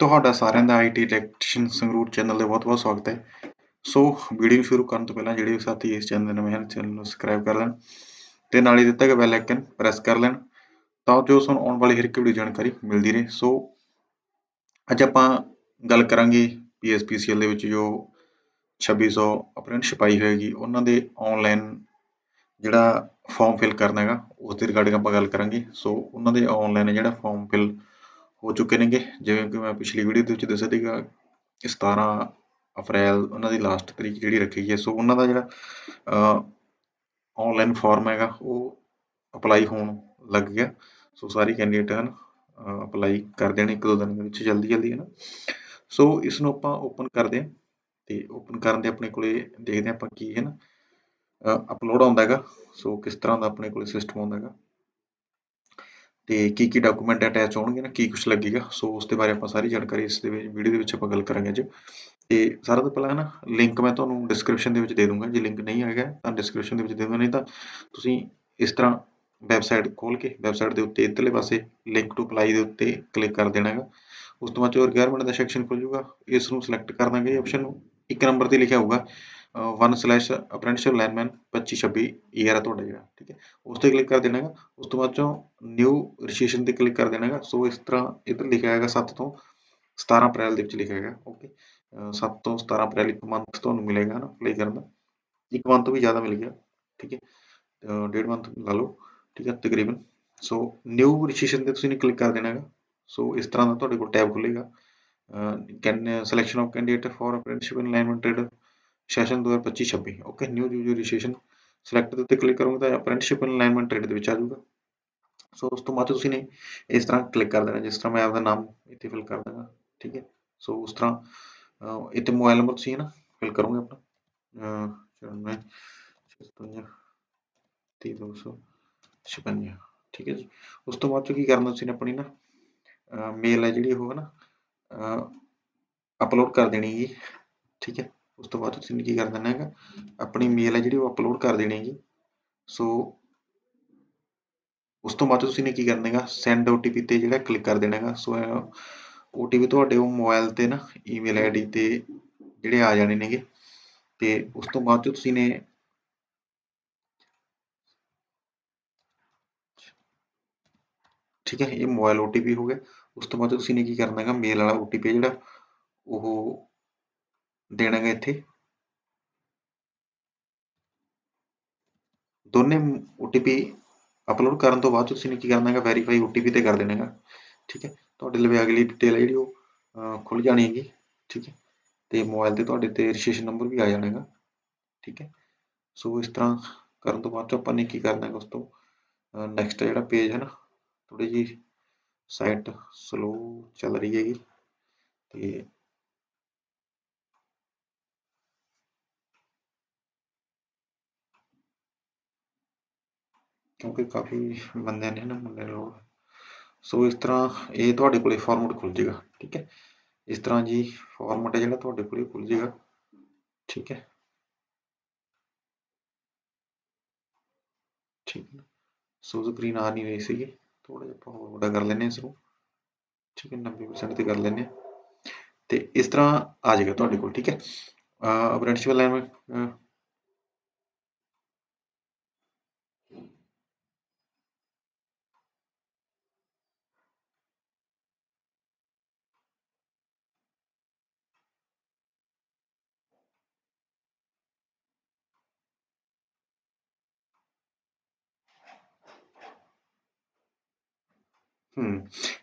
ਤੁਹਾਡਾ ਸਾਰਿਆਂ ਦਾ ਆਈਟੀ ਇਲੈਕਟ੍ਰੀਸ਼ੀਅਨ ਸੰਗਰੂਰ ਚੈਨਲ ਦੇ ਬਹੁਤ-ਬਹੁਤ ਸਵਾਗਤ ਹੈ। ਸੋ ਵੀਡੀਓ ਸ਼ੁਰੂ ਕਰਨ ਤੋਂ ਪਹਿਲਾਂ ਜਿਹੜੇ ਸਾਥੀ ਇਸ ਚੈਨਲ ਦੇ ਨਵੇਂ ਹਨ ਚੈਨਲ ਨੂੰ ਸਬਸਕ੍ਰਾਈਬ ਕਰ ਲੈਣ ਤੇ ਨਾਲ ਹੀ ਦਿੱਤਾ ਗਿਆ ਬੈਲ ਆਈਕਨ ਪ੍ਰੈਸ ਕਰ ਲੈਣ ਤਾਂ ਜੋ ਤੁਹਾਨੂੰ ਆਉਣ ਵਾਲੀ ਹਰ ਇੱਕ ਵੀਡੀਓ ਜਾਣਕਾਰੀ ਮਿਲਦੀ ਰਹੇ। ਸੋ ਅੱਜ ਆਪਾਂ ਗੱਲ ਕਰਾਂਗੇ ਪੀਐਸਪੀਸੀਐਲ ਦੇ ਵਿੱਚ ਜੋ 2600 ਅਪ੍ਰੈਂਟਿਸਸ਼ਿਪ ਆਈ ਹੋਏਗੀ। ਉਹਨਾਂ ਦੇ ਆਨਲਾਈਨ ਜਿਹੜਾ ਫਾਰਮ ਫਿਲ ਕਰਨਾ ਹੈਗਾ, ਉਸ ਦੇ ਰਿਗਾਰਡਿੰਗ ਆਪਾਂ ਗੱਲ ਕਰਾਂਗੇ। ਸੋ ਉਹਨਾਂ ਦੇ ਆਨਲਾਈਨ ਜਿਹੜਾ ਫਾਰਮ ਫਿਲ ਹੋ ਚੁੱਕੇ ਨੇਗੇ, ਜਿਵੇਂ ਕਿ ਮੈਂ ਪਿਛਲੀ ਵੀਡੀਓ ਦੇ ਵਿੱਚ ਦੱਸਿਆ ਸੀਗਾ 17 ਅਪ੍ਰੈਲ ਉਹਨਾਂ ਦੀ ਲਾਸਟ ਤਰੀਕ ਜਿਹੜੀ ਰੱਖੀ ਗਈ ਹੈ। ਸੋ ਉਹਨਾਂ ਦਾ ਜਿਹੜਾ ਆਨਲਾਈਨ ਫਾਰਮ ਹੈਗਾ, ਉਹ ਅਪਲਾਈ ਹੋਣ ਲੱਗ ਗਿਆ। ਸੋ ਸਾਰੇ ਕੈਂਡੀਡੇਟ ਹਨ ਅਪਲਾਈ ਕਰ ਦੇਣ ਇੱਕ ਦੋ ਦਿਨ ਦੇ ਵਿੱਚ, ਜਲਦੀ ਜਲਦੀ ਹੈ ਨਾ। ਸੋ ਇਸ ਨੂੰ ਆਪਾਂ ਓਪਨ ਕਰਦੇ ਹਾਂ ਤੇ ਓਪਨ ਕਰਨ ਦੇ ਆਪਣੇ ਕੋਲੇ ਦੇਖਦੇ ਆਪਾਂ ਕੀ ਹੈ ਨਾ ਅਪਲੋਡ ਆਉਂਦਾ ਹੈਗਾ। ਸੋ ਕਿਸ ਤਰ੍ਹਾਂ ਦਾ ਆਪਣੇ ਕੋਲੇ ਸਿਸਟਮ ਆਉਂਦਾ ਹੈਗਾ। ਤੇ ਕੀ ਕੀ ਡਾਕੂਮੈਂਟ ਅਟੈਚ ਹੋਣਗੇ ਨਾ, ਕੀ ਕੁਝ ਲੱਗੇਗਾ, ਸੋ ਉਸ ਦੇ ਬਾਰੇ ਆਪਾਂ ਸਾਰੀ ਜਾਣਕਾਰੀ ਇਸ ਦੇ ਵਿੱਚ ਵੀਡੀਓ ਦੇ ਵਿੱਚ ਆਪਾਂ ਗੱਲ ਕਰਾਂਗੇ ਅੱਜ। ਤੇ ਸਾਰਾ ਤੋਂ ਪਹਿਲਾਂ ਨਾ ਲਿੰਕ ਮੈਂ ਤੁਹਾਨੂੰ ਡਿਸਕ੍ਰਿਪਸ਼ਨ ਦੇ ਵਿੱਚ ਦੇ ਦੂੰਗਾ, ਜੇ ਲਿੰਕ ਨਹੀਂ ਹੈਗਾ, ਤਾਂ ਡਿਸਕ੍ਰਿਪਸ਼ਨ ਦੇ ਵਿੱਚ ਦੇ ਦੂੰਗਾ ਨਹੀਂ ਤਾਂ ਤੁਸੀਂ ਇਸ ਤਰ੍ਹਾਂ ਵੈਬਸਾਈਟ ਖੋਲ ਕੇ ਵੈਬਸਾਈਟ ਦੇ ਉੱਤੇ ਇੱਧਰਲੇ ਪਾਸੇ ਲਿੰਕ ਟੂ ਅਪਲਾਈ ਦੇ ਉੱਤੇ ਕਲਿੱਕ ਕਰ ਦੇਣਾ ਹੈਗਾ। ਉਸ ਤੋਂ ਬਾਅਦ ਜੋ ਰਿਕੁਆਇਰਮੈਂਟ ਦਾ ਸੈਕਸ਼ਨ ਖੁੱਲ ਜਾਊਗਾ, ਇਸ ਨੂੰ ਸਿਲੈਕਟ ਕਰ ਦਾਂਗੇ ਆਪਸ਼ਨ ਨੂੰ। ਇੱਕ ਨੰਬਰ ਤੇ ਲਿਖਿਆ ਹੋਊਗਾ 1 ਅਪ੍ਰੈਂਟਿਸਸ਼ਿਪ ਲਾਈਨਮੈਨ 2526 ਈਅਰ ਹੈ ਤੁਹਾਡਾ ਜਿਹੜਾ, ਠੀਕ ਹੈ। ਉਸ ਤੇ ਕਲਿੱਕ ਕਰ ਦੇਣਾ ਹੈਗਾ। ਉਸ ਤੋਂ ਬਾਅਦ ਚੋਂ ਨਿਊ ਰਜਿਸਟ੍ਰੇਸ਼ਨ ਤੇ ਕਲਿੱਕ ਕਰ ਦੇਣਾ ਹੈਗਾ। ਸੋ ਇਸ ਤਰ੍ਹਾਂ ਇੱਧਰ ਲਿਖਿਆ ਹੈਗਾ 7 ਤੋਂ 17 ਅਪ੍ਰੈਲ ਦੇ ਵਿੱਚ ਲਿਖਿਆ ਹੈਗਾ। ਓਕੇ 7 ਤੋਂ 17 ਅਪ੍ਰੈਲ ਇੱਕ ਮੰਥ ਤੁਹਾਨੂੰ ਮਿਲੇਗਾ ਨਾ ਅਪਲਾਈ ਕਰਨ ਦਾ। ਇੱਕ ਮੰਥ ਤੋਂ ਵੀ ਜ਼ਿਆਦਾ ਮਿਲ ਗਿਆ, ਠੀਕ ਹੈ। ਡੇਢ ਮੰਥ ਲਾ ਲਓ, ਠੀਕ ਹੈ, ਤਕਰੀਬਨ। ਸੋ ਨਿਊ ਰਜਿਸਟ੍ਰੇਸ਼ਨ ਤੇ ਤੁਸੀਂ ਕਲਿੱਕ ਕਰ ਦੇਣਾ ਹੈਗਾ। ਸੋ ਇਸ ਤਰ੍ਹਾਂ ਦਾ ਤੁਹਾਡੇ ਕੋਲ tab ਖੁੱਲੇਗਾ can selection of candidate for apprenticeship in lineman trade session 2025-26 okay new user registration select ਦੇ ਉੱਤੇ ਕਲਿੱਕ ਕਰੋਗੇ ਤਾਂ ਅਪ੍ਰੈਂਟਿਸਸ਼ਿਪ ਇਨ ਟ੍ਰੇਡ ਦੇ ਵਿੱਚ ਆ ਜਾਊਗਾ। ਸੋ ਉਸ ਤੋਂ ਬਾਅਦ ਤੁਸੀਂ ਨੇ ਇਸ ਤਰ੍ਹਾਂ ਕਲਿੱਕ ਕਰ ਦੇਣਾ, ਜਿਸ ਤਰ੍ਹਾਂ ਮੈਂ ਆਪਦਾ ਨਾਮ ਇੱਥੇ ਫਿਲ ਕਰ ਦਾਂਗਾ ਠੀਕ ਹੈ? ਸੋ ਉਸ ਤਰ੍ਹਾਂ ਇੱਥੇ ਮੋਬਾਈਲ ਨੰਬਰ ਤੁਸੀਂ ਨਾ ਫਿਲ ਕਰੋਗੇ ਆਪਣਾ। 94 56 3256 ਠੀਕ ਹੈ ਜੀ। ਉਸ ਤੋਂ ਬਾਅਦ ਚ ਕੀ ਕਰਨਾ ਤੁਸੀਂ ਨੇ ਆਪਣੀ ਨਾ ਮੇਲ ਹੈ ਜਿਹੜੀ ਉਹ ਨਾ ਅਪਲੋਡ ਕਰ ਦੇਣੀ ਹੈ ਠੀਕ ਹੈ? ਉਸ ਤੋਂ ਬਾਅਦ ਤੁਸੀਂ ਕੀ ਕਰ ਦੇਣਾ ਹੈਗਾ, ਆਪਣੀ ਮੇਲ ਹੈ ਜਿਹੜੀ ਉਹ ਅਪਲੋਡ ਕਰ ਦੇਣੀ ਹੈਗੀ। ਸੋ ਉਸ ਤੋਂ ਬਾਅਦ ਤੁਸੀਂ ਨੇ ਕੀ ਕਰਨਾ ਹੈਗਾ ਸੈਂਡ ਓਟੀਪੀ ਤੇ ਜਿਹੜਾ ਕਲਿੱਕ ਕਰ ਦੇਣਾ ਹੈਗਾ। ਸੋ ਓਟੀਪੀ ਤੁਹਾਡੇ ਉਹ ਮੋਬਾਈਲ ਤੇ ਨਾ ਈਮੇਲ ਆਈਡੀ ਤੇ ਜਿਹੜੇ ਆ ਜਾਣੇ ਨੇਗੇ। ਤੇ ਉਸ ਤੋਂ ਬਾਅਦ ਤੁਸੀਂ ਨੇ ਠੀਕ ਹੈ, ਇਹ ਮੋਬਾਈਲ ਓਟੀਪੀ ਹੋ ਗਿਆ। ਉਸ ਤੋਂ ਬਾਅਦ ਤੁਸੀਂ ਨੇ ਕੀ ਕਰਨਾ ਹੈਗਾ ਮੇਲ ਵਾਲਾ ਓਟੀਪੀ ਜਿਹੜਾ, ਉਹ ਦੇਣਾ ਹੈ ਇੱਥੇ। ਦੋਨੇ OTP ਅਪਲੋਡ ਕਰਨ ਤੋਂ ਬਾਅਦ ਤੁਸੀਂ ਨੇ ਕੀ ਕਰਨਾ ਹੈਗਾ ਵੈਰੀਫਾਈ OTP ਤੇ ਕਰ ਦੇਣਾ ਹੈਗਾ। ਠੀਕ ਹੈ, ਤੁਹਾਡੇ ਲਈ ਅਗਲੀ ਡਿਟੇਲ ਹੈ ਜਿਹੜੀ ਉਹ ਖੁੱਲ ਜਾਣੀ ਹੈਗੀ। ਠੀਕ ਹੈ, ਤੇ ਮੋਬਾਈਲ ਤੇ ਤੁਹਾਡੇ ਤੇ ਰਜਿਸਟ੍ਰੇਸ਼ਨ ਨੰਬਰ ਵੀ ਆ ਜਾਣਾ ਹੈਗਾ। ਠੀਕ ਹੈ, ਸੋ ਇਸ ਤਰ੍ਹਾਂ ਕਰਨ ਤੋਂ ਬਾਅਦ ਆਪਾਂ ਨੇ ਕੀ ਕਰਨਾ ਹੈਗਾ ਉਸ ਤੋਂ ਨੈਕਸਟ ਜਿਹੜਾ ਪੇਜ ਹੈ ਨਾ ਥੋੜੀ ਜੀ ਸਾਈਟ ਸਲੋ ਚੱਲ ਰਹੀ ਹੈਗੀ। ਤੇ ਕਿਉਂਕਿ ਕਾਫੀ ਬੰਦਿਆਂ ਨੇ ਨਾ ਮੁੰਡੇ ਲੋੜ ਸੋ ਇਸ ਤਰ੍ਹਾਂ ਇਹ ਤੁਹਾਡੇ ਕੋਲੇ ਫਾਰਮੈਟ ਖੁੱਲ ਜਾਏਗਾ ਠੀਕ ਹੈ? ਇਸ ਤਰ੍ਹਾਂ ਜੀ ਫਾਰਮੈਟ ਜਿਹੜਾ ਤੁਹਾਡੇ ਕੋਲੇ ਖੁੱਲ ਜਾਏਗਾ ਠੀਕ ਹੈ? ਠੀਕ ਹੈ। ਸੋ ਸਕਰੀਨ ਆ ਨਹੀਂ ਰਹੀ ਸੀਗੀ। ਥੋੜਾ ਜਿਹਾ ਆਪਾਂ ਹੋਰ ਵੱਡਾ ਕਰ ਲੈਨੇ ਇਸ ਨੂੰ। ਠੀਕ ਹੈ 90% ਤੇ ਕਰ ਲੈਨੇ ਤੇ ਇਸ ਤਰ੍ਹਾਂ ਆ ਜਾਏਗਾ ਤੁਹਾਡੇ ਕੋਲ, ਠੀਕ ਹੈ? ਅਪ੍ਰੈਂਟਿਸਸ਼ਿਪ ਲਾਈਨ हम्म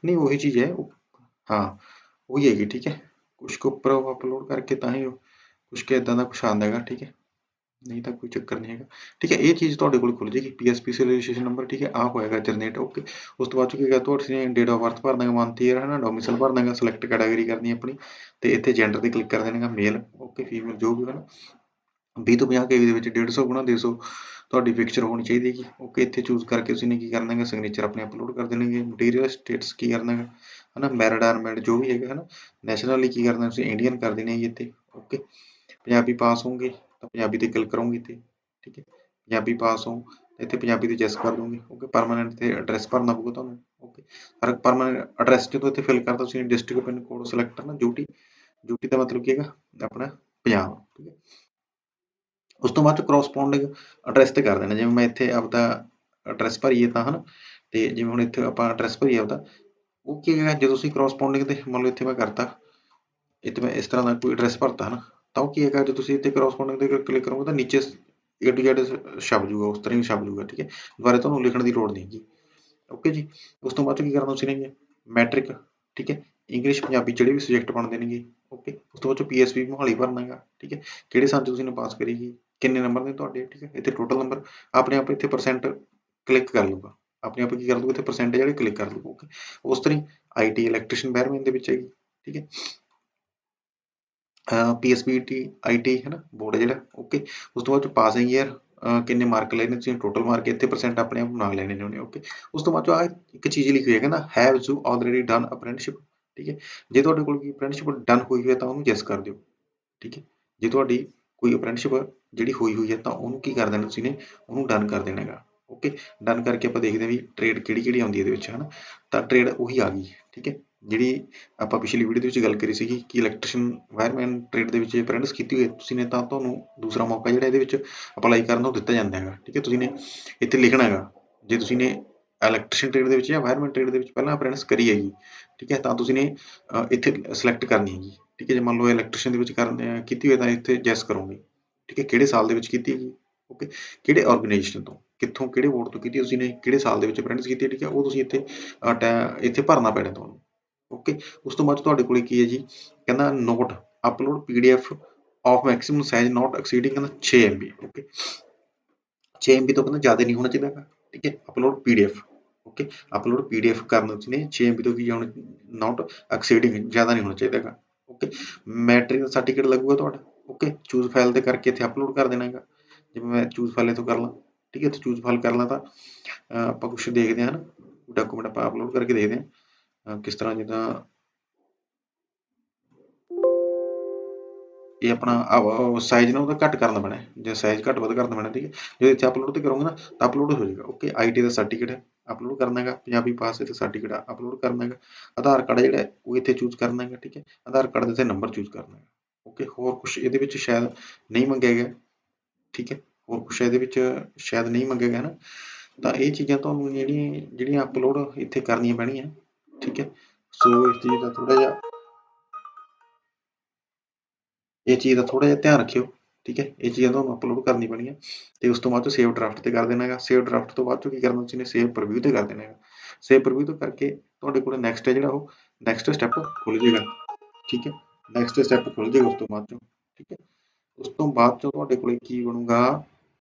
नहीं वही चीज़ है हाँ ਉਹੀ ਹੈਗੀ ਠੀਕ ਹੈ ਕੁਛ ਕੁ ਉੱਪਰ ਅਪਲੋਡ ਕਰਕੇ ਤਾਂ ਹੀ ਕੁਛ ਕਿ ਇਦਾਂ ਦਾ ਕੁਛ ਆਉਂਦਾ ਹੈਗਾ ਠੀਕ ਹੈ ਨਹੀਂ ਤਾਂ ਕੋਈ ਚੱਕਰ ਨਹੀਂ ਹੈਗਾ ਠੀਕ ਹੈ ਇਹ ਚੀਜ਼ ਤੁਹਾਡੇ ਕੋਲ ਖੁੱਲ ਜੇਗੀ ਪੀਐਸਪੀਸੀ ਰਜਿਸਟ੍ਰੇਸ਼ਨ ਨੰਬਰ ਠੀਕ ਹੈ ਆ ਹੋਏਗਾ ਜਨਰੇਟ ਓਕੇ ਉਸ ਤੋਂ ਬਾਅਦ ਚ ਕੀ ਕਰਦਾ ਤੁਸੀਂ ਡੇਟ ਆਫ ਬਰਥ ਭਰ ਦਾਂਗਾ ਮੰਥ ਈਅਰ ਹੈ ਨਾ ਡੋਮਿਸਾਈਲ ਭਰ ਦਾਂਗਾ ਸਿਲੈਕਟ ਕੈਟਾਗਰੀ ਕਰਨੀ ਆਪਣੀ ਤੇ ਇੱਥੇ ਜੈਂਡਰ ਤੇ ਕਲਿੱਕ ਕਰ ਦੇਣਾਗਾ ਮੇਲ ਓਕੇ ਫੀਮੇਲ ਜੋ ਵੀ ਹੈ ਨਾ 20 ਤੋਂ 50 ਕੇਵੀ ਦੇ ਵਿੱਚ 150 ਗੁਣਾ 150 ਤੁਹਾਡੀ ਪਿਕਚਰ ਹੋਣੀ ਚਾਹੀਦੀ ਹੈਗੀ ਓਕੇ ਇੱਥੇ ਚੂਜ਼ ਕਰਕੇ ਤੁਸੀਂ ਨੇ ਕੀ ਕਰਨਾ ਹੈ ਸਿਗਨੇਚਰ ਆਪਣੇ ਅਪਲੋਡ ਕਰ ਦੇਣਗੇ। ਮਟੀਰੀਅਲ ਸਟੇਟਸ ਕੀ ਕਰਨਾ ਹੈ ਹਨਾ? ਮੈਰਿਡ ਆਰਮੈਡ ਜੋ ਵੀ ਹੈਗਾ, ਹਨਾ? ਨੈਸ਼ਨਲੀ ਕੀ ਕਰਨਾ ਤੁਸੀਂ? ਇੰਡੀਅਨ ਕਰ ਦੇਣੀ ਹੈ ਇੱਥੇ। ਓਕੇ ਪੰਜਾਬੀ ਪਾਸ ਹੋਗੇ ਤਾਂ ਪੰਜਾਬੀ ਤੇ ਕਲਿੱਕ ਕਰੋਗੇ ਇੱਥੇ। ਠੀਕ ਹੈ? ਪੰਜਾਬੀ ਪਾਸ ਹੋ ਇੱਥੇ ਪੰਜਾਬੀ ਤੇ ਜੈਸ ਕਰ ਦੋਗੇ। ਓਕੇ ਪਰਮਾਨੈਂਟ ਤੇ ਐਡਰੈਸ ਭਰਨਾ ਪਊਗਾ ਤੁਹਾਨੂੰ। ਓਕੇ ਹਰ ਪਰਮਾਨੈਂਟ ਐਡਰੈਸ ਜਦੋਂ ਇੱਥੇ ਫਿਲ ਕਰਦਾ, ਤੁਸੀਂ ਡਿਸਟ੍ਰਿਕਟ ਪਿੰਨ ਕੋਡ ਸਿਲੈਕਟ ਕਰਨਾ ਯੂਟੀ ਯੂਟੀ ਦਾ ਮਤਲਬ ਕੀ ਹੈਗਾ? ਆਪਣਾ ਪੰਜਾਬ। ਠੀਕ ਹੈ? ਉਸ ਤੋਂ ਬਾਅਦ ਚ ਕਰੋਸਪੋਂਡਿੰਗ ਐਡਰੈਸ ਤੇ ਕਰ ਦੇਣਾ। ਜਿਵੇਂ ਮੈਂ ਇੱਥੇ ਆਪਦਾ ਐਡਰੈਸ ਭਰੀਏ ਤਾਂ ਹਨ, ਤੇ ਜਿਵੇਂ ਹੁਣ ਇੱਥੇ ਆਪਾਂ ਐਡਰੈਸ ਭਰੀਏ ਆਪਦਾ, ਉਹ ਕੀ ਹੈਗਾ, ਜਦੋਂ ਤੁਸੀਂ ਕਰੋਸਪੋਂਡਿੰਗ ਤੇ ਮੰਨ ਲਓ ਇੱਥੇ ਮੈਂ ਕਰਤਾ, ਇੱਥੇ ਮੈਂ ਇਸ ਤਰ੍ਹਾਂ ਦਾ ਕੋਈ ਐਡਰੈਸ ਭਰਤਾ ਹਨ, ਤਾਂ ਉਹ ਕੀ ਹੈਗਾ ਜੇ ਤੁਸੀਂ ਇੱਥੇ ਕਰੋਸਪੋਂਡਿੰਗ ਤੇ ਕਲਿੱਕ ਕਰੋਗੇ ਤਾਂ ਨੀਚੇ ਏ ਟੂ ਜ਼ੈਡ ਛਪ ਜੂਗਾ ਉਸ ਤਰ੍ਹਾਂ ਹੀ ਛਪ ਜੂਗਾ ਠੀਕ ਹੈ? ਦੁਬਾਰਾ ਤੁਹਾਨੂੰ ਲਿਖਣ ਦੀ ਲੋੜ ਨਹੀਂ ਹੈਗੀ। ਓਕੇ ਜੀ? ਉਸ ਤੋਂ ਬਾਅਦ ਕੀ ਕਰਨਾ ਤੁਸੀਂ ਨੇ ਮੈਟ੍ਰਿਕ ਠੀਕ ਹੈ? ਇੰਗਲਿਸ਼ ਪੰਜਾਬੀ ਜਿਹੜੇ ਵੀ ਸਬਜੈਕਟ ਬਣਦੇ ਨੇਗੇ ਓਕੇ ਉਸ ਤੋਂ ਬਾਅਦ 'ਚ ਪੀਐਸਪੀ ਮੋਹਾਲੀ ਭਰਨਾ ਹੈਗਾ, ਠੀਕ ਹੈ? ਕਿਹੜੇ ਸੰਨ ਤੁਸੀਂ ਨੇ ਪਾਸ ਕਰੀਗੀ ਕਿੰਨੇ ਨੰਬਰ ਨੇ ਤੁਹਾਡੇ, ਠੀਕ ਹੈ? ਇੱਥੇ ਟੋਟਲ ਨੰਬਰ ਆਪਣੇ ਆਪ ਇੱਥੇ ਪਰਸੈਂਟ ਕਲਿੱਕ ਕਰ ਲੂਗਾ ਆਪਣੇ ਆਪ ਕੀ ਕਰ ਲੂਗਾ ਇੱਥੇ ਪਰਸੈਂਟ ਜਿਹੜੇ ਕਲਿੱਕ ਕਰ ਲੂਗਾ ਓਕੇ ਉਸ ਤਰ੍ਹਾਂ ਹੀ ਆਈਟੀ ਇਲੈਕਟ੍ਰੀਸ਼ੀਅਨ ਬੈਰਮੈਨ ਦੇ ਵਿੱਚ ਹੈਗੀ, ਠੀਕ ਹੈ? ਪੀਐਸਬੀਟੀ ਆਈਟੀ ਹੈ ਨਾ? ਬੋਰਡ ਜਿਹੜਾ ਓਕੇ ਉਸ ਤੋਂ ਬਾਅਦ ਚ ਪਾਸਿੰਗ ਈਅਰ ਕਿੰਨੇ ਮਾਰਕ ਲਏ ਨੇ ਤੁਸੀਂ? ਟੋਟਲ ਮਾਰਕ ਇੱਥੇ ਪਰਸੈਂਟ ਆਪਣੇ ਆਪ ਬਣਾ ਲੈਣੇ ਨੇ ਉਹਨੇ ਓਕੇ ਉਸ ਤੋਂ ਬਾਅਦ ਚ ਆ ਇੱਕ ਚੀਜ਼ ਲਿਖੀ ਹੋਈ ਹੈ, ਕਹਿੰਦਾ have you already done apprenticeship ਠੀਕ ਹੈ? ਜੇ ਤੁਹਾਡੇ ਕੋਲ ਕੋਈ ਅਪ੍ਰੈਂਟਿਸਸ਼ਿਪ ਡਨ ਹੋਈ ਹੋਈ ਹੈ ਤਾਂ ਉਹਨੂੰ ਯੈਸ ਕਰ ਦਿਓ, ਠੀਕ ਹੈ? ਜੇ ਤੁਹਾਡੀ ਕੋਈ ਅਪ੍ਰੈਂਟਿਸਸ਼ਿਪ ਜਿਹੜੀ ਹੋਈ ਹੋਈ ਹੈ ਤਾਂ ਉਹਨੂੰ ਕੀ ਕਰ ਦੇਣਾ ਤੁਸੀਂ ਨੇ, ਉਹਨੂੰ ਡਨ ਕਰ ਦੇਣਾ ਹੈਗਾ। ਓਕੇ ਡਨ ਕਰਕੇ ਆਪਾਂ ਦੇਖਦੇ ਹਾਂ ਵੀ ਟ੍ਰੇਡ ਕਿਹੜੀ ਕਿਹੜੀ ਆਉਂਦੀ ਹੈ ਇਹਦੇ ਵਿੱਚ, ਹਨਾ? ਤਾਂ ਟ੍ਰੇਡ ਉਹੀ ਆ ਗਈ, ਠੀਕ ਹੈ? ਜਿਹੜੀ ਆਪਾਂ ਪਿਛਲੀ ਵੀਡੀਓ ਦੇ ਵਿੱਚ ਗੱਲ ਕਰੀ ਸੀਗੀ ਕਿ ਇਲੈਕਟ੍ਰੀਸ਼ੀਅਨ ਵਾਇਰਮੈਨ ਟ੍ਰੇਡ ਦੇ ਵਿੱਚ ਅਪ੍ਰੈਂਟਿਸ ਕੀਤੀ ਹੋਈ ਹੈ, ਤੁਸੀਂ ਨੇ ਤਾਂ ਤੁਹਾਨੂੰ ਦੂਸਰਾ ਮੌਕਾ ਜਿਹੜਾ ਇਹਦੇ ਵਿੱਚ ਅਪਲਾਈ ਕਰਨ ਦਾ ਉਹ ਦਿੱਤਾ ਜਾਂਦਾ ਹੈਗਾ, ਠੀਕ ਹੈ? ਤੁਸੀਂ ਨੇ ਇੱਥੇ ਲਿਖਣਾ ਹੈਗਾ, ਜੇ ਤੁਸੀਂ ਨੇ ਇਲੈਕਟ੍ਰੀਸ਼ੀਅਨ ਟ੍ਰੇਡ ਦੇ ਵਿੱਚ ਜਾਂ ਵਾਇਰਮੈਨ ਟ੍ਰੇਡ ਦੇ ਵਿੱਚ ਪਹਿਲਾਂ ਅਪ੍ਰੈਂਟਿਸ ਕਰੀ ਹੈਗੀ, ਠੀਕ ਹੈ? ਤਾਂ ਤੁਸੀਂ ਨੇ ਇੱਥੇ ਸਿਲੈਕਟ ਕਰਨੀ ਹੈਗੀ, ਠੀਕ ਹੈ? ਜੇ ਮੰਨ ਲਓ ਇਲੈਕਟ੍ਰੀਸ਼ੀਅਨ ਦੇ ਵਿੱਚ ਕਰਨ ਕੀਤੀ ਹੋਈ ਤਾਂ ਇੱਥੇ ਜੈਸ ਕਰੋਗੇ। ਠੀਕ ਹੈ, ਕਿਹੜੇ ਸਾਲ ਦੇ ਵਿੱਚ ਕੀਤੀ ਹੈਗੀ ਓਕੇ ਕਿਹੜੇ ਆਰਗੇਨਾਈਜੇਸ਼ਨ ਤੋਂ? ਕਿੱਥੋਂ, ਕਿਹੜੇ ਬੋਰਡ ਤੋਂ ਕੀਤੀ ਤੁਸੀਂ ਨੇ ਕਿਹੜੇ ਸਾਲ ਦੇ ਵਿੱਚ ਅਪ੍ਰੈਂਟਿਸ ਕੀਤੀ ਠੀਕ ਹੈ? ਉਹ ਤੁਸੀਂ ਇੱਥੇ ਇੱਥੇ ਭਰਨਾ ਪੈਣਾ ਤੁਹਾਨੂੰ। ਓਕੇ ਉਸ ਤੋਂ ਬਾਅਦ ਤੁਹਾਡੇ ਕੋਲੇ ਕੀ ਹੈ ਜੀ? ਕਹਿੰਦਾ note upload PDF of maximum size not exceeding ਕਹਿੰਦਾ 6 MB ਓਕੇ 6 MB ਤੋਂ ਕਹਿੰਦਾ ਜ਼ਿਆਦਾ ਨਹੀਂ ਹੋਣਾ ਚਾਹੀਦਾ ਠੀਕ ਹੈ? Upload PDF okay upload PDF ਕਰਨ ਤੁਸੀਂ ਨੇ 6 MB ਤੋਂ ਕੀ ਹੋਣਾ ਨਾਟ ਐਕਸੀਡਿੰਗ ਜ਼ਿਆਦਾ ਨਹੀਂ ਹੋਣਾ ਚਾਹੀਦਾ ਓਕੇ ਮੈਟ੍ਰਿਕ ਸਰਟੀਫਿਕੇਟ ਲੱਗੂਗਾ ਤੁਹਾਡਾ? ਓਕੇ ਚੂਜ਼ ਫਾਈਲ ਦੇ ਕਰਕੇ ਇੱਥੇ ਅਪਲੋਡ ਕਰ ਦੇਣਾ ਹੈਗਾ। ਜਿਵੇਂ ਮੈਂ ਚੂਜ਼ ਫਾਈਲ ਇੱਥੋਂ ਕਰ ਲਾਂ। ਠੀਕ ਹੈ, ਇੱਥੇ ਚੂਜ਼ ਫਾਈਲ ਕਰ ਲਾਂ ਤਾਂ ਆਪਾਂ ਕੁਝ ਦੇਖਦੇ ਹਾਂ ਨਾ। ਡਾਕੂਮੈਂਟ ਆਪਾਂ ਅਪਲੋਡ ਕਰਕੇ ਦੇਖਦੇ ਹਾਂ। ਕਿਸ ਤਰ੍ਹਾਂ ਜਿੱਦਾਂ ਇਹ ਆਪਣਾ ਸਾਈਜ਼ ਨਾ ਉਹਦਾ ਘੱਟ ਕਰਨਾ ਪੈਣਾ ਹੈ। ਜੇ ਸਾਈਜ਼ ਘੱਟ ਵੱਧ ਕਰਨਾ ਪੈਣਾ, ਠੀਕ ਹੈ। ਜੇ ਇੱਥੇ ਅਪਲੋਡ ਤੇ ਕਰੋਗੇ ਨਾ, ਤਾਂ ਅਪਲੋਡ ਹੋ ਜਾਏਗਾ। ਓਕੇ ਆਈਟੀ ਦਾ ਸਰਟੀਫਿਕੇਟ ਅਪਲੋਡ ਕਰਨਾ ਹੈਗਾ। ਪੰਜਾਬੀ ਪਾਸ ਤੇ ਸਰਟੀਫਿਕੇਟ ਅਪਲੋਡ ਕਰਨਾ ਹੈਗਾ। ਆਧਾਰ ਕਾਰਡ ਜਿਹੜਾ ਉਹ ਇੱਥੇ ਚੂਜ਼ ਕਰਨਾ ਹੈਗਾ, ਠੀਕ ਹੈ। ਆਧਾਰ ਕਾਰਡ ਦੇ ਤੇ ਨੰਬਰ ਚੂਜ਼ ਕਰਨਾ ਹੈ ਓਕੇ ਹੋਰ ਕੁਝ ਇਹਦੇ ਵਿੱਚ ਸ਼ਾਇਦ ਨਹੀਂ ਮੰਗਿਆ ਗਿਆ। ਠੀਕ ਹੈ, ਹੋਰ ਕੁਝ ਇਹਦੇ ਵਿੱਚ ਸ਼ਾਇਦ ਨਹੀਂ ਮੰਗਿਆ ਗਿਆ ਨਾ। ਤਾਂ ਇਹ ਚੀਜ਼ਾਂ ਤੁਹਾਨੂੰ ਜਿਹੜੀਆਂ ਜਿਹੜੀਆਂ ਅਪਲੋਡ ਇੱਥੇ ਕਰਨੀਆਂ ਪੈਣੀਆਂ। ਠੀਕ ਹੈ, ਸੋ ਇਸ ਚੀਜ਼ ਦਾ ਥੋੜਾ ਜਿਹਾ ਇਹ ਚੀਜ਼ ਦਾ ਥੋੜਾ ਜਿਹਾ ਧਿਆਨ ਰੱਖਿਓ। ਠੀਕ ਹੈ, ਇਹ ਚੀਜ਼ਾਂ ਤੁਹਾਨੂੰ ਅਪਲੋਡ ਕਰਨੀ ਪੈਣੀਆਂ ਤੇ ਉਸ ਤੋਂ ਬਾਅਦ ਸੇਵ ਡਰਾਫਟ ਤੇ ਕਰ ਦੇਣਾ ਹੈਗਾ ਸੇਵ ਡਰਾਫਟ ਤੋਂ ਬਾਅਦ ਚੋਂ ਕੀ ਕਰਨਾ, ਤੁਸੀਂ ਨੇ ਸੇਵ ਪ੍ਰੀਵਿਊ ਤੇ ਕਰ ਦੇਣਾ ਹੈਗਾ ਸੇਵ ਪ੍ਰੀਵਿਊ ਤੋਂ ਕਰਕੇ ਤੁਹਾਡੇ ਕੋਲ ਨੈਕਸਟ ਹੈ ਜਿਹੜਾ ਉਹ ਨੈਕਸਟ ਸਟੈਪ ਖੁੱਲ ਜਾਏਗਾ। ਠੀਕ ਹੈ ਨੈਕਸਟ ਸਟੈਪ ਖੁੱਲ ਜਾਏਗਾ ਉਸ ਤੋਂ ਬਾਅਦ ਚੋਂ, ਠੀਕ ਹੈ? ਉਸ ਤੋਂ ਬਾਅਦ ਚੋਂ ਤੁਹਾਡੇ ਕੋਲੇ ਕੀ ਬਣੂਗਾ?